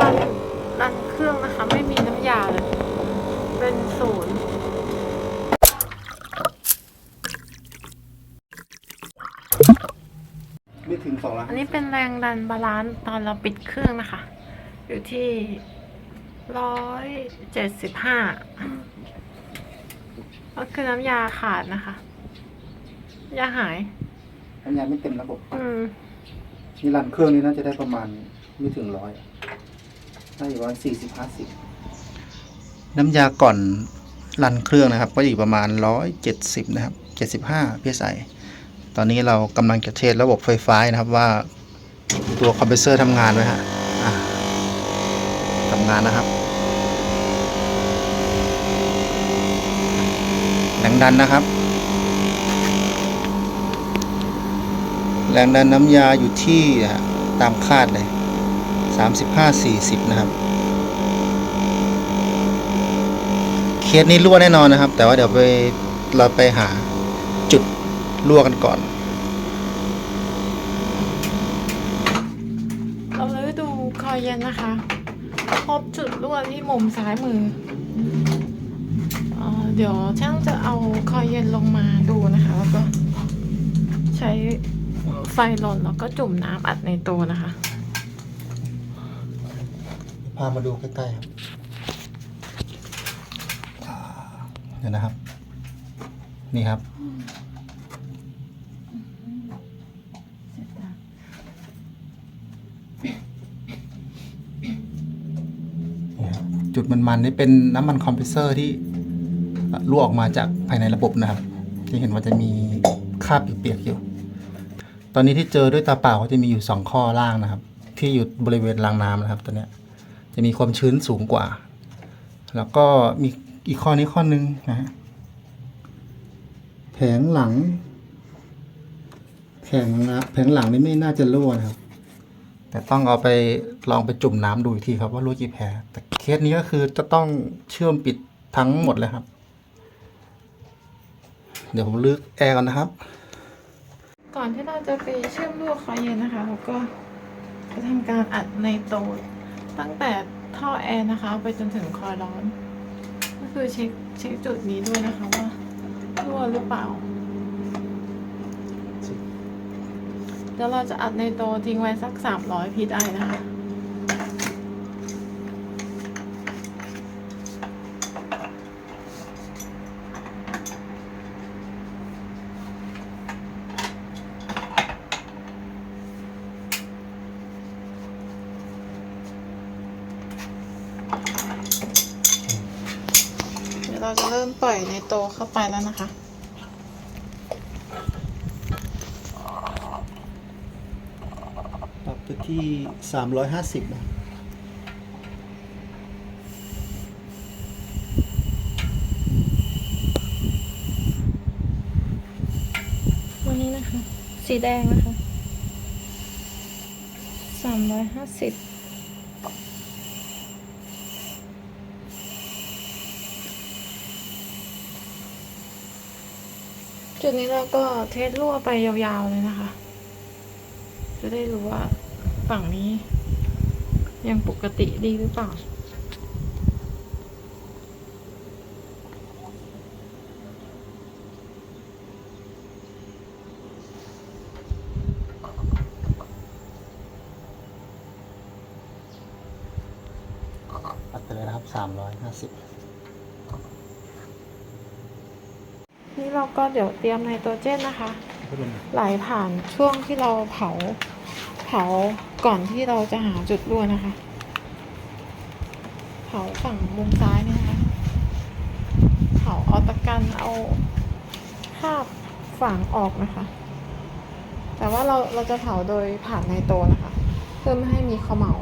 รันรันเครื่องนะคะ ไม่มีน้ำยาเลย เป็นศูนย์ไม่ถึงสองล้านอันนี้เป็นแรงดันบาลานซ์ตอนเราปิดเครื่องนะคะ อยู่ที่ร้อยเจ็ดสิบห้าก็คือน้ำยาขาดนะคะ ยาหาย น้ำยาไม่เต็มระบบ อืม นี่รันเครื่องนี้น่าจะได้ประมาณไม่ถึงร้อย น่าจะประมาณสี่สิบห้าสิบน้ำยาก่อนรันเครื่องนะครับ ก็อยู่ประมาณร้อยเจ็ดสิบนะครับเจ็ดสิบห้าพีไอตอนนี้เรากำลังจะเทสระบบไฟฟ้านะครับว่าตัวคอมเพรสเซอร์ทำงานไหมฮะทำงานนะครับแรงดันนะครับ แรงดันน้ำยาอยู่ที่ตามคาดเลย 35-40 นะครับ เคสนี้รั่วแน่นอนนะครับ แต่ว่าเดี๋ยวไปเราไปหาจุดรั่วกันก่อน เราเลยดูคอยเย็นนะคะ พบจุดรั่วที่มุมซ้ายมือเอเดี๋ยวช่างจะเอาคอยเย็นลงมาดูนะคะ แล้วก็ใช้ไฟหล่นแล้วก็จุ่มน้ำอัดในตัวนะคะามาดูใกล้ๆครับเดี๋ยวนะครับนี่ครับ นี่ครับ จุดมันๆนี่เป็นน้ำมันคอมเพรสเซอร์ที่รั่วออกมาจากภายในระบบนะครับ ที่เห็นว่าจะมีคราบเปียกๆอยู่ ตอนนี้ที่เจอด้วยตาเปล่าก็จะมีอยู่สองข้อล่างนะครับ ที่อยู่บริเวณรางน้ำนะครับตัวเนี้ย จะมีความชื้นสูงกว่า แล้วก็มีอีกข้อนี้ข้อนึงนะฮะแผงหลัง แผงนะแผงหลังนี่ไม่น่าจะรั่วนะครับ แต่ต้องเอาไปลองไปจุ่มน้ำดูอีกทีครับว่ารั่วกี่แผลแต่เคสนี้ก็คือจะต้องเชื่อมปิดทั้งหมดเลยครับ เดี๋ยวผมลึกแอร์ก่อนนะครับ ก่อนที่เราจะไปเชื่อมรั่วคอยเย็นนะคะเราก็จะทำการอัดในโตด ตั้งแต่ท่อแอร์นะคะ ไปจนถึงคอยร้อน ก็คือเช็คเช็คจุดนี้ด้วยนะคะว่ารั่วหรือเปล่าเดี๋ยวเราจะอัดในโตทิ้งไว้สักสามร้อยพีได้นะคะ โตเข้าไปแล้วนะคะ ปรับไปที่สามร้อยห้าสิบนะวันนี้นะคะ สีแดงนะคะสามร้อยห้าสิบ จุดนี้เราก็เทสรั่วไปยาวๆเลยนะคะ จะได้รู้ว่าฝั่งนี้ ยังปกติดีหรือเปล่าปัดไปเลยนะครับสามร้อยห้าสิบ นี่เราก็เดี๋ยวเตรียมไนโตรเจนนะคะ ไหลผ่านช่วงที่เราเผาเผาก่อนที่เราจะหาจุดรั่วนะคะ เผาฝั่งมุมซ้ายนี่นะคะเผาเอาตะกันเอาคราบฝังออกนะคะ แต่ว่าเราเราจะเผาโดยผ่านไนโตรนะคะ เพื่อไม่ให้มีเขมเหลา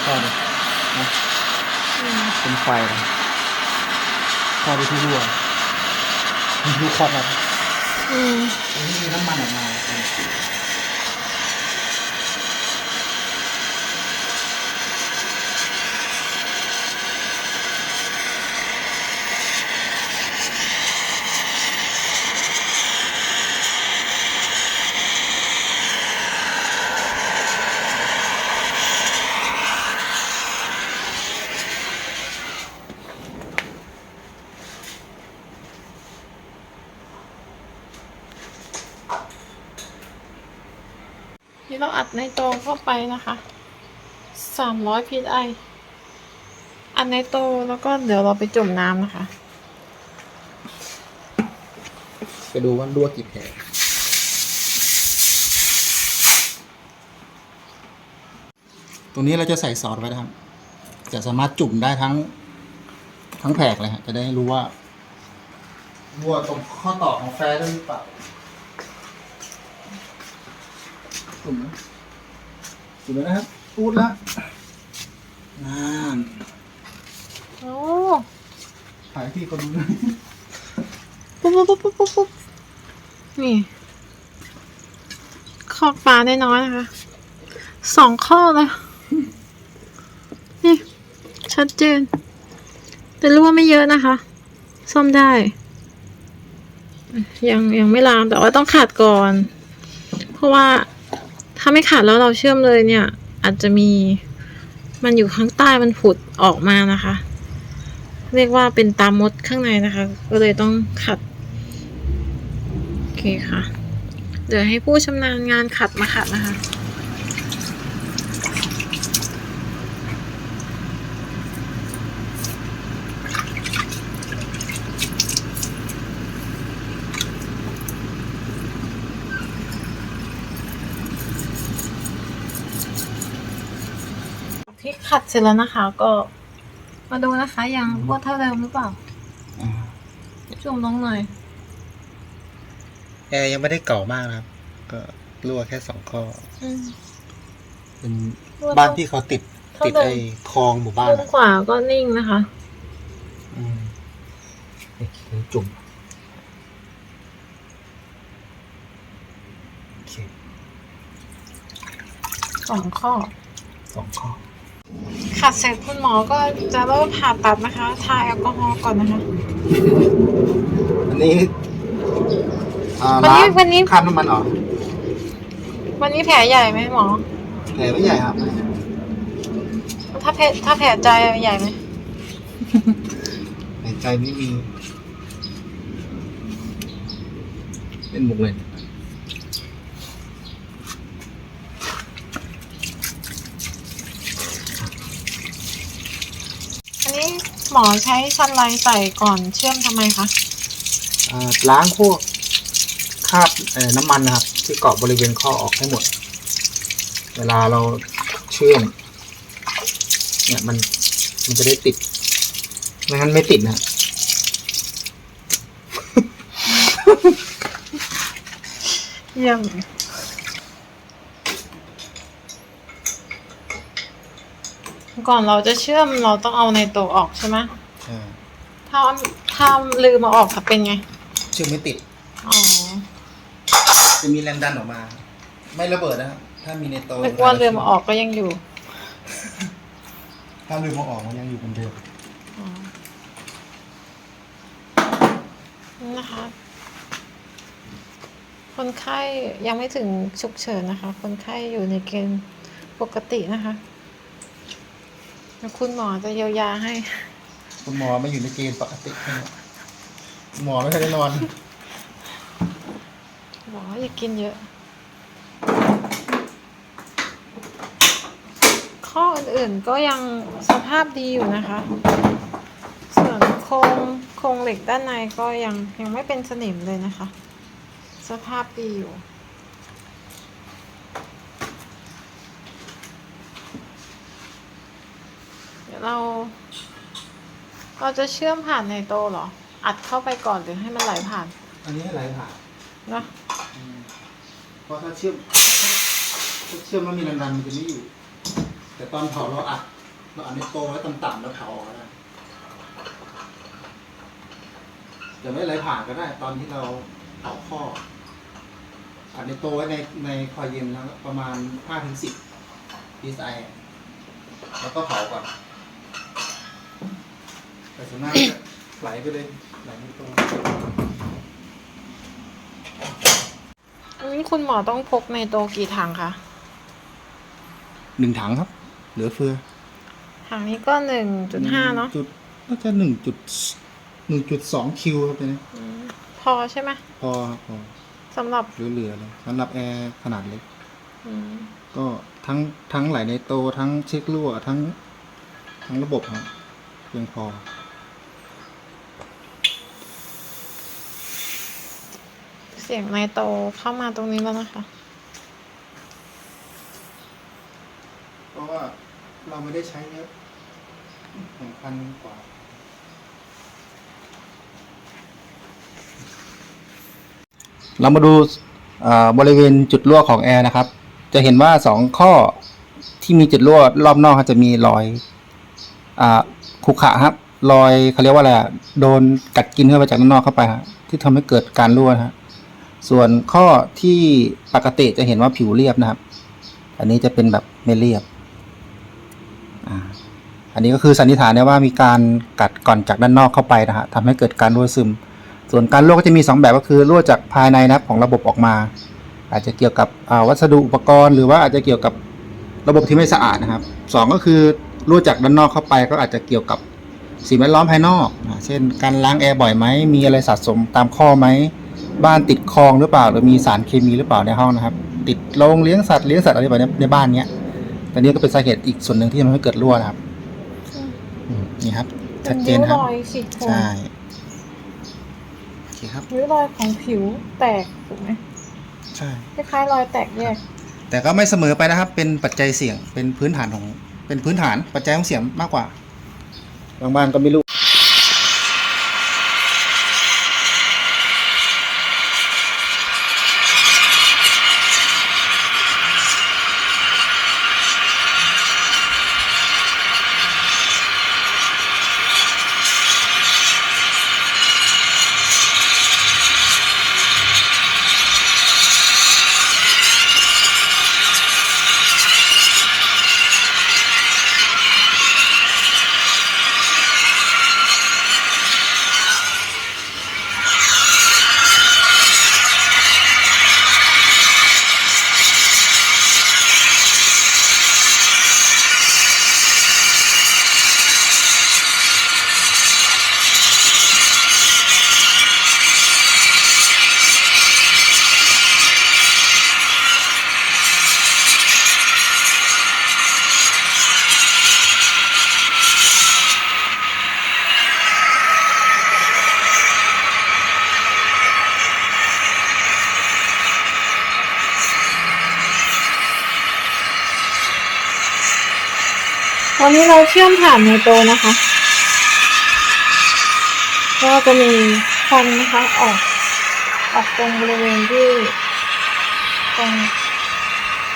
นี่ข้อนี้นะอืมเป็นไฟนะข้อไปที่รั่วมีลูกคอดแล้วอืมอันนี้มีน้ำมันออกมานี่เราอัดในโตเข้า ไปนะคะสามร้อยพีไออัดในโตแล้วก็เดี๋ยวเราไปจุ่มน้ำนะคะไปดูว่ารั่วกี่แผลตรงนี้เราจะใส่ซอสไว้นะครับ จะสามารถจุ่มได้ทั้ง ทั้งแผลเลยฮะจะได้รู้ว่ารั่วตรงข้อต่อของแฟร์ได้หรือเปล่าจุ่มนะ จุ่มแล้วนะครับพูดละนั่นโอ้ถ่ายที่คนดูด้วยปุ๊บปุ๊บปุ๊บปุ๊บปุ๊บนี่คอกปลาได้น้อยนะคะสองข้อเลยนี่ ชัดเจน แต่รู้ว่าไม่เยอะนะคะ ซ่อมได้ ยังยังไม่ล้างแต่ว่าต้องขาดก่อน เพราะว่า ถ้าไม่ขาดแล้วเราเชื่อมเลยเนี่ย อาจจะมีมันอยู่ข้างใต้มันผุดออกมานะคะ เรียกว่าเป็นตามมดข้างในนะคะ ก็เลยต้องขัด โอเคค่ะ เดี๋ยวให้ผู้ชำนาญงานขัดมาขัดนะคะ ที่ขัด เสร็จแล้วนะคะก็มาดูนะคะยังว่าเท่าเดิมหรือเปล่าอ่าจุ่มลงหน่อยแอร์ยังไม่ได้เก่ามากนะครับ ก็รั่วแค่สองข้ออืมเป็นรั่วบ้านที่เขาติดเท่าติดเดิมไอ้คลองหมู่บ้านมุมอะขวาก็นิ่งนะคะอืมนี่คือจุ่มโอเคสองข้อสองข้อ ขัดเสร็จคุณหมอก็จะเริ่มผ่าตัดนะคะ ทาแอลกอฮอล์ก่อนนะคะ อันนี้อ่าวันนี้ล้างวันนี้คราบน้ำมันออกวันนี้แผลใหญ่ไหมหมอ แผลไม่ใหญ่ครับ ถ้าแผลถ้าแผลใจใหญ่ไหมหายใจไม่มี เป็นมุกเลย อันนี้ หมอใช้ซันไลท์ใส่ก่อนเชื่อมทำไมคะอ่าล้างพวกคราบเอ่อน้ำมันนะครับ ที่เกาะบริเวณข้อออกให้หมด เวลาเราเชื่อม เนี่ยมันมันจะได้ติด ไม่งั้นไม่ติดนะ เยี่ยม ก่อนเราจะเชื่อมเราต้องเอาในตัวออกใช่ไหมอ่าถ้าถ้าลืมมาออกค่ะเป็นไง เชื่อมไม่ติด อ๋อ จะมีแรงดันออกมา ไม่ระเบิดนะครับถ้ามีในโตนึกว่าลืมมาออกก็ยังอยู่ ถ้าลืมมาออกมันยังอยู่เหมือนเดิมอ๋อนี่นะคะ คนไข้ยังไม่ถึงฉุกเฉินนะคะ คนไข้อยู่ในเกณฑ์ปกตินะคะ แล้วคุณหมอจะเยียวยาให้ คุณหมอไม่อยู่ในเกณฑ์ปกติใช่ไหมคุณหมอไม่เคยได้นอนบอกว่าอย่ากินเยอะ ข้ออื่นๆก็ยังสภาพดีอยู่นะคะโครงโครงเหล็กด้านในก็ยังยังไม่เป็นสนิมเลยนะคะ สภาพดีอยู่ เดี๋ยวเรา เราจะเชื่อมผ่านในโตเหรอ อัดเข้าไปก่อนหรือให้มันไหลผ่านอันนี้ให้ไหลผ่านเนอะเพราะถ้าเชื่อมถ้าเชื่อมแล้วมีรันๆมันจะไม่อยู่ แต่ตอนเผาเราอัดเราอัดในโตไว้ต่ำๆแล้วเผาออกก็ได้จะไม่ไหลผ่านก็ได้ ตอนที่เราเผาข้ออัดในโตไว้ในในคอยเย็นแล้วประมาณห้าถึงสิบ psi แล้วก็เผาก่อน แต่ส่วนมากจะไหลไปเลยไหลในโตอันนี้คุณหมอต้องพกในโตกี่ถังคะหนึ่งถังครับ เหลือเฟือถังนี้ก็หนึ่งจุดห้าเนาะจุดน่าจะหนึ่งจุดหนึ่งจุดสองคิวครับตัวนี้อืมพอใช่ไหมพอครับพอสำหรับเหลือๆเลยสำหรับแอร์ขนาดเล็ก อืมก็ทั้งทั้งไหลในโตทั้งเช็ครั่วทั้งทั้งระบบครับเพียงพอ สียงในโตเข้ามาตรงนี้แล้วนะคะ เพราะว่าเราไม่ได้ใช้เยอะหนึ่งพันกว่าเรามาดูอ่าบริเวณจุดรั่วของแอร์นะครับ จะเห็นว่าสองข้อที่มีจุดรั่วรอบนอกครับจะมีรอยอ่าขรุขระครับ รอยเขาเรียกว่าอะไรอะโดนกัดกินเข้าไปจากด้านนอกเข้าไปฮะที่ทำให้เกิดการรั่วนะฮะ ส่วนข้อที่ปกติจะเห็นว่าผิวเรียบนะครับ อันนี้จะเป็นแบบไม่เรียบ อันนี้ก็คือสันนิษฐานได้ว่ามีการกัดก่อนจากด้านนอกเข้าไปนะฮะทำให้เกิดการรั่วซึม ส่วนการรั่วก็จะมี 2 แบบก็คือรั่วจากภายในนะครับของระบบออกมา อาจจะเกี่ยวกับวัสดุอุปกรณ์ หรือว่าอาจจะเกี่ยวกับระบบที่ไม่สะอาดนะครับสองก็คือรั่วจากด้านนอกเข้าไป ก็อาจจะเกี่ยวกับสิ่งแวดล้อมภายนอก เช่น การล้างแอร์บ่อยไหมมีอะไรสะสมตามข้อไหม บ้านติดคลองหรือเปล่า หรือมีสารเคมีหรือเปล่าในห้องนะครับ ติดโรงเลี้ยงสัตว์เลี้ยงสัตว์อะไรแบบนี้ในบ้านเนี้ยแต่นี่ก็เป็นสาเหตุอีกส่วนหนึ่งที่ทำให้เกิดรั่วนะครับอืมนี่ครับ ชัดเจนป็ครับริ้วรอยขีดข่วนใช่โอเคครับ ริ้วรอยของผิวแตกถูกไหมใช่ คล้ายๆรอยแตกแยกแต่ก็ไม่เสมอไปนะครับ เป็นปัจจัยเสี่ยง เป็นพื้นฐานของ เป็นพื้นฐานปัจจัยของเสี่ยงมากกว่า บางบ้านก็ไม่ รู้วันนี้เราเชื่อมผ่านในโตนะคะ ก็จะมีควันนะคะออกออกตรงบริเวณที่ตรง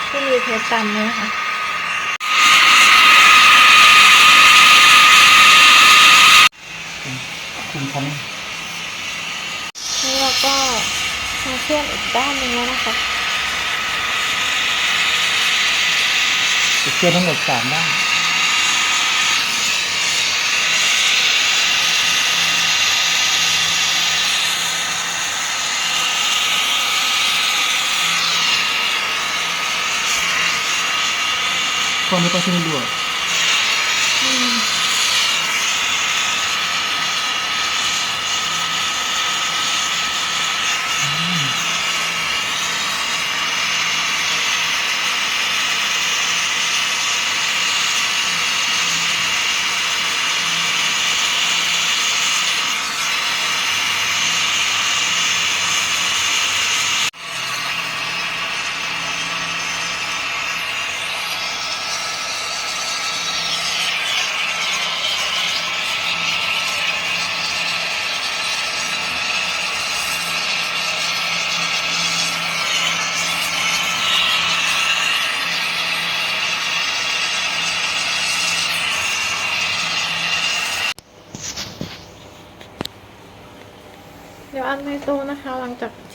ที่มีเพชรดำเนี่ยนะคะคุณชั้นนี่เราก็มาเชื่อมอีกด้านหนึ่งแล้วนะคะจะเชื่อมทั้งหมดสามด้าน tahun depan ini dua.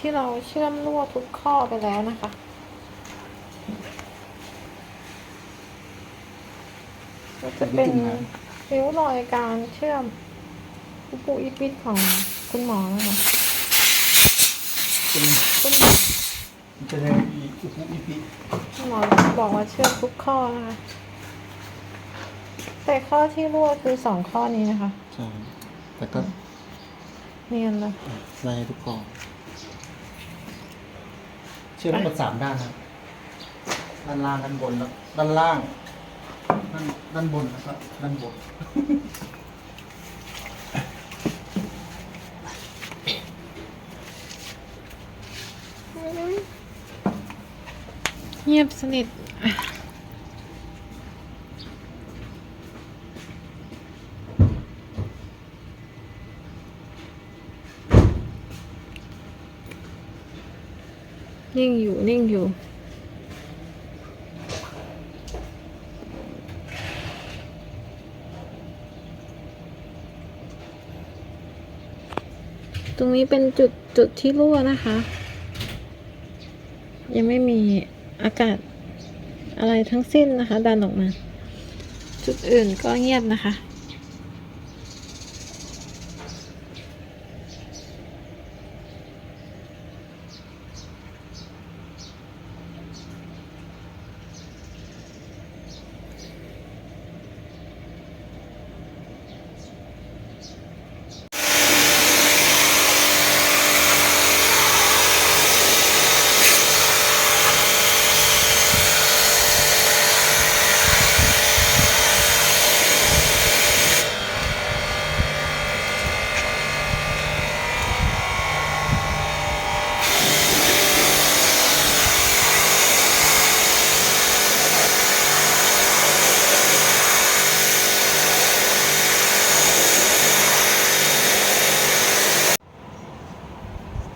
ที่เราเชื่อมลวดทุกข้อไปแล้วนะคะ ก็จะเป็นริ้วรอยการเชื่อมอุปูอีปิดของคุณหมอนะคะเป็นคุณหมอเป็นอีอุปุอีปีคุณหมอบอกว่าเชื่อมทุกข้อนะคะแต่ข้อที่รั่วคือสองข้อนี้นะคะ ใช่ แต่ก็เนียนเลยไล่ทุกกอง เชื่อมทั้งหมดสามด้านครับด้านล่างด้านบนแล้วด้านล่าง ด้านด้านบนแล้วก็ด้านบน เงียบสนิท นิ่งอยู่ นิ่งอยู่ ตรงนี้เป็นจุดจุดที่รั่วนะคะ ยังไม่มีอากาศอะไรทั้งสิ้นนะคะ ดันออกมา จุดอื่นก็เงียบนะคะ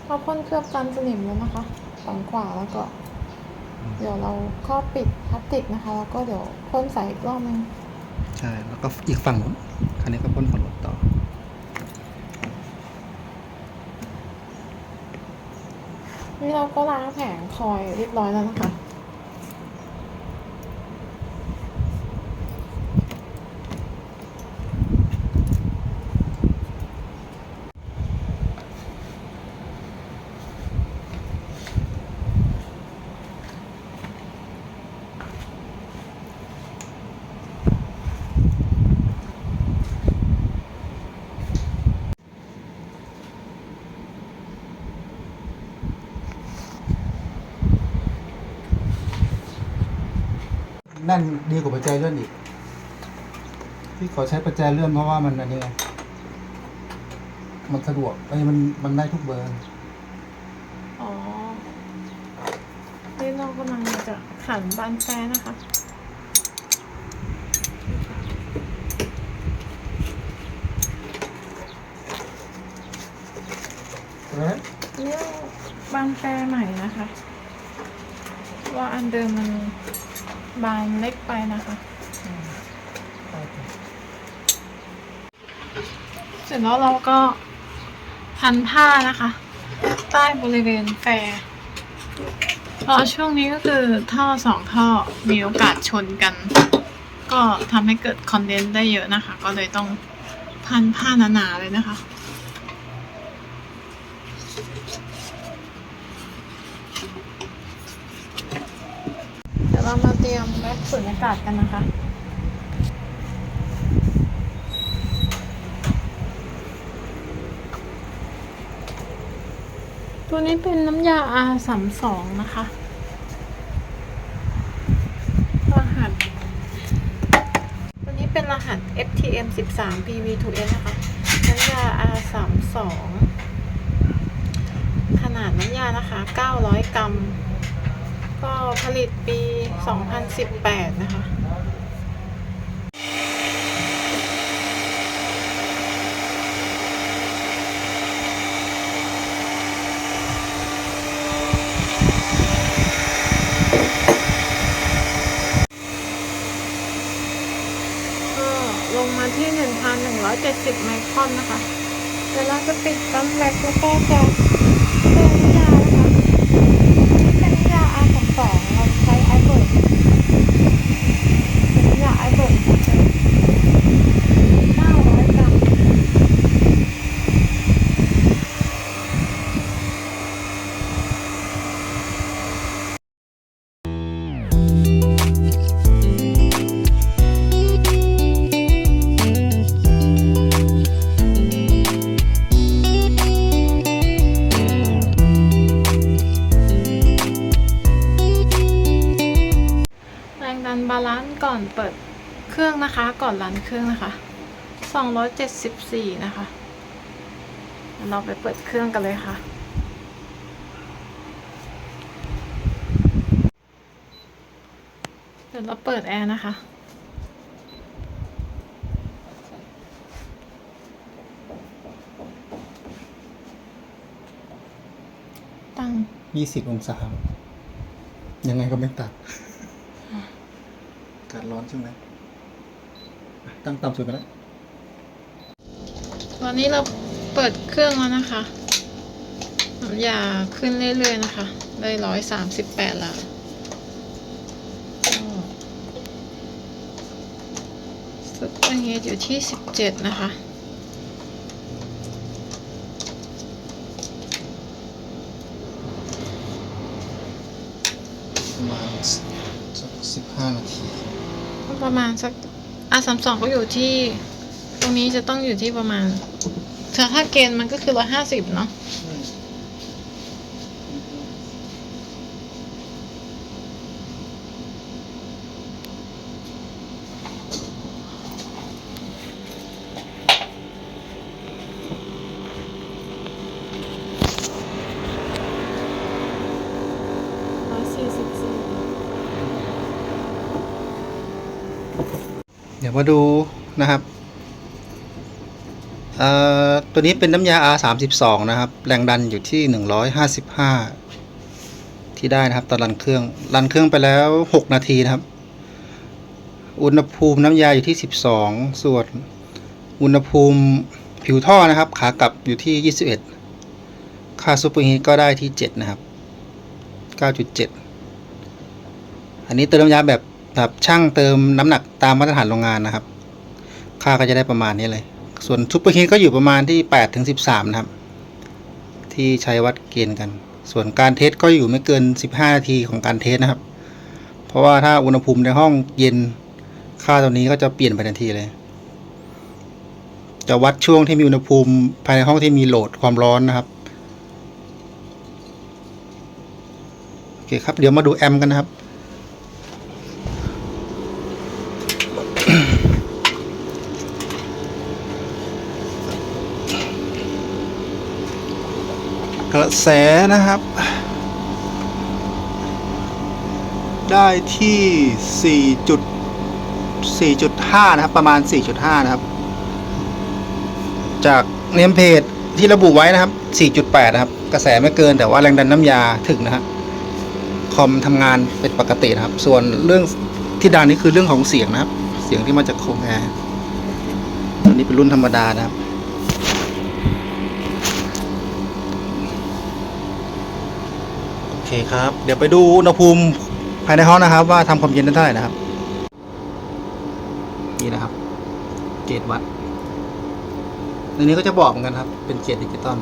เราพ่นเคลือบกันสนิมแล้วนะคะ ฝั่งขวาแล้วก็ เดี๋ยวเราก็ปิดพลาสติกนะคะ แล้วก็เดี๋ยวพ่นใส่อีกรอบนึงใช่ แล้วก็อีกฝั่งนู้นคันนี้ก็พ่นฝั่งนู้นต่อ นี่เราก็ล้างแผงคอยเรียบร้อยแล้วนะคะ นั่นดีกว่าปัจจัยเลื่อนอีก ที่ขอใช้ปัจจัยเลื่อนเพราะว่ามันอันนี้ไงมันสะดวกไอ้ยมันมันได้ทุกเบอร์ อ๋อนี่เรากำลังจะขันบานแฟนะคะเนี่ยบานแปรใหม่นะคะ ว่าอันเดิมมัน บานเล็กไปนะคะ เสร็จแล้วเราก็พันผ้านะคะ ใต้บริเวณแปรเพราะช่วงนี้ก็คือท่อสองท่อมีโอกาสชนกัน ก็ทำให้เกิดคอนเดนซ์ได้เยอะนะคะ ก็เลยต้องพันผ้าหนาๆเลยนะคะ เดี๋ยวเรามาเตรียมแว็กซ์สูญญากาศกันนะคะ ตัวนี้เป็นน้ำยา R สามสองนะคะ รหัส ตัวนี้เป็นรหัส FTM 13 PV2S นะคะ น้ำยา R สามสองขนาดน้ำยานะคะ 900 กรัม ก็ผลิตปี 2018 นะคะก็ลงมาที่ 1,170 ไมครอนนะคะ เดี๋ยวเราจะปิดตั้มแบ็กแล้วก็จะ รันเครื่องนะคะ 274 นะคะเดี๋ยวเราไปเปิดเครื่องกันเลยค่ะ เดี๋ยวเราเปิดแอร์นะคะตั้ง ยี่สิบองศา ยังไงก็ไม่ตัด อากาศร้อนใช่ไหมอะ ตั้งต่ำสุดไปแล้วตอนนี้เราเปิดเครื่องแล้วนะคะน้ำยาขึ้นเรื่อยๆนะคะ ได้ร้อยสามสิบแปดแล้วก็สุดอย่างเงี้ยอยู่ที่สิบเจ็ดนะคะประมาณสักสิบห้านาที ประมาณสัก อะสามสองก็อยู่ที่ ตรงนี้จะต้องอยู่ที่ประมาณถ้าถ้าเกณฑ์มันก็คือร้อยห้าสิบเนาะ ร้อยสี่สิบสี่ เดี๋ยว มาดูนะครับตัวนี้เป็นน้ำยา R 3 2นะครับ แรงดันอยู่ที่ 155 ที่ได้นะครับ ตอนรันเครื่อง รันเครื่องไปแล้ว 6 นาทีนะครับ อุณหภูมิน้ำยาอยู่ที่ 12 ส่วนอุณหภูมิผิวท่อนะครับ ขากลับอยู่ที่ 21 ค่าซูเปอร์ฮีทก็ได้ที่ 7 นะครับ 9.7 อันนี้เติมน้ำยาแบบ แบบช่างเติมน้ำหนักตามมาตรฐานโรงงานนะครับ ค่าก็จะได้ประมาณนี้เลย ส่วนซูเปอร์ฮีทก็อยู่ประมาณที่8ถึง13นะครับ ที่ใช้วัดเกณฑ์กัน ส่วนการเทสก็อยู่ไม่เกิน 15 นาทีของการเทสนะครับ เพราะว่าถ้าอุณหภูมิในห้องเย็นค่าตัวนี้ก็จะเปลี่ยนไปทันทีเลย จะวัดช่วงที่มีอุณหภูมิภายในห้องที่มีโหลดความร้อนนะครับโอเคครับเดี๋ยวมาดูแอมป์กันนะครับ แสนะครับ ได้ที่ 4.4.5 นะครับ ประมาณ 4.5 นะครับ จากเนมเพจที่ระบุไว้นะครับ 4.8 นะครับ กระแสไม่เกินแต่ว่าแรงดันน้ำยาถึงนะฮะคอมทำงานเป็นปกตินะครับ ส่วนเรื่องที่ดังนี่คือเรื่องของเสียงนะครับ เสียงที่มาจากโคมแอร์อันนี้เป็นรุ่นธรรมดานะครับ โอเคครับ เดี๋ยวไปดูอุณหภูมิภายในห้องนะครับ ว่าทำความเย็นได้เท่าไหร่นะครับ นี่นะครับ เกจวัดในนี้ก็จะบอกเหมือนกันครับ เป็นเกจดิจิตอล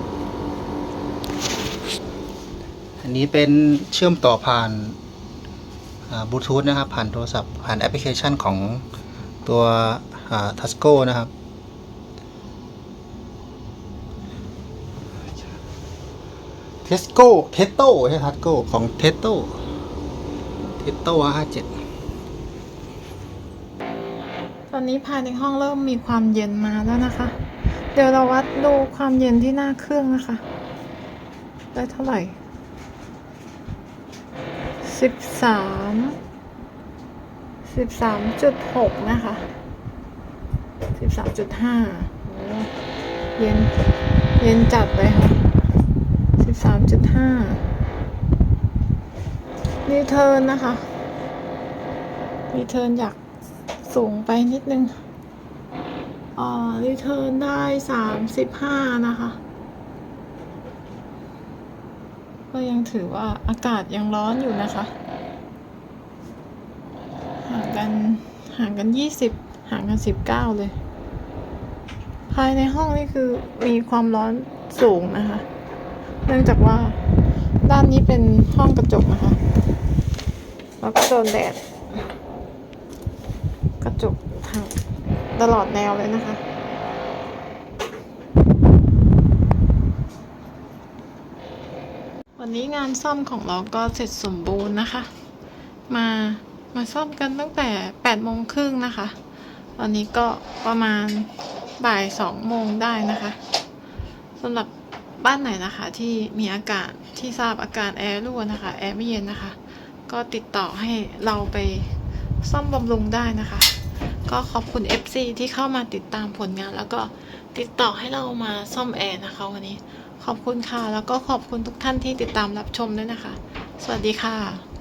อันนี้เป็นเชื่อมต่อผ่านบลูทูธนะครับ ผ่านโทรศัพท์ผ่านแอปพลิเคชันของตัวทัสโก้นะครับ เท สโก้เทสโต้ใช่ทัสโก้ของเทสโต้เทสโต้ห้าเจ็ดตอนนี้ภายในห้องเริ่มมีความเย็นมาแล้วนะคะ เดี๋ยวเราวัดดูความเย็นที่หน้าเครื่องนะคะ ได้เท่าไหร่สิบสามสิบสามจุดหกนะคะสิบสามจุดห้าเย็น เย็นจัดเลยค่ะ สามจุดห้ารีเทิร์นนะคะรีเทิร์นอยากสูงไปนิดนึงอ่ารีเทิร์นได้สามสิบห้านะคะ ก็ยังถือว่าอากาศยังร้อนอยู่นะคะ ห่างกันห่างกันยี่สิบห่างกันสิบเก้าเลย ภายในห้องนี่คือมีความร้อนสูงนะคะ เนื่องจากว่าด้านนี้เป็นห้องกระจกนะคะ แล้วก็โดนแดด กระจกทางตลอดแนวเลยนะคะ วันนี้งานซ่อมของเราก็เสร็จสมบูรณ์นะคะ มามาซ่อมกันตั้งแต่8โมงครึ่งนะคะ ตอนนี้ก็ประมาณบ่าย2โมงได้นะคะสำหรับ บ้านไหนนะคะ ที่มีอากาศที่ทราบอาการแอร์รั่วนะคะ แอร์ไม่เย็นนะคะ ก็ติดต่อให้เราไปซ่อมบำรุงได้นะคะ ก็ขอบคุณ FC ที่เข้ามาติดตามผลงาน แล้วก็ติดต่อให้เรามาซ่อมแอร์นะคะวันนี้ขอบคุณค่ะ แล้วก็ขอบคุณทุกท่านที่ติดตามรับชมด้วยนะคะ สวัสดีค่ะ